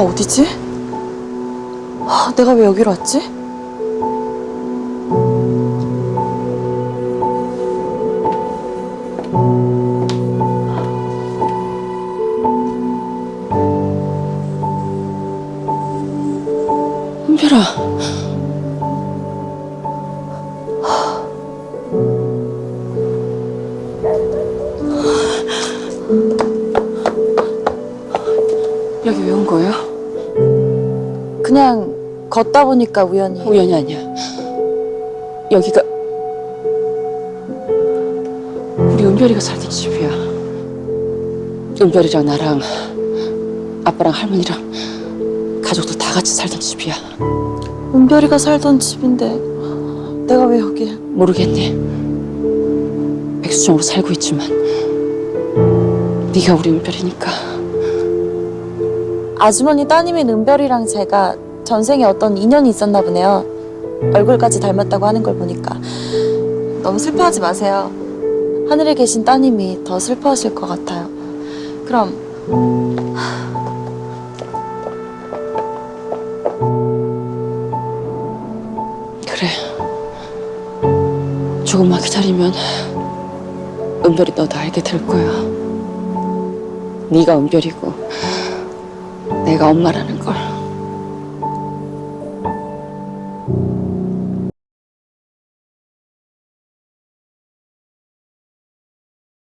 여기가 어디지? 아, 내가 왜 여기로 왔지? 은별아. 여기 왜 온 거예요? 그냥 걷다 보니까 우연히 우연이 아니야. 여기가 우리 은별이가 살던 집이야. 은별이랑 나랑 아빠랑 할머니랑 가족들 다 같이 살던 집이야. 은별이가 살던 집인데 내가 왜 여기? 모르겠니? 백수정으로 살고 있지만 네가 우리 은별이니까 아주머니 따님인 은별이랑 제가 전생에 어떤 인연이 있었나 보네요. 얼굴까지 닮았다고 하는 걸 보니까 너무 슬퍼하지 마세요. 하늘에 계신 따님이 더 슬퍼하실 것 같아요. 그럼 그래. 조금만 기다리면 은별이 너도 알게 될 거야. 네가 은별이고 내가 엄마라는 걸.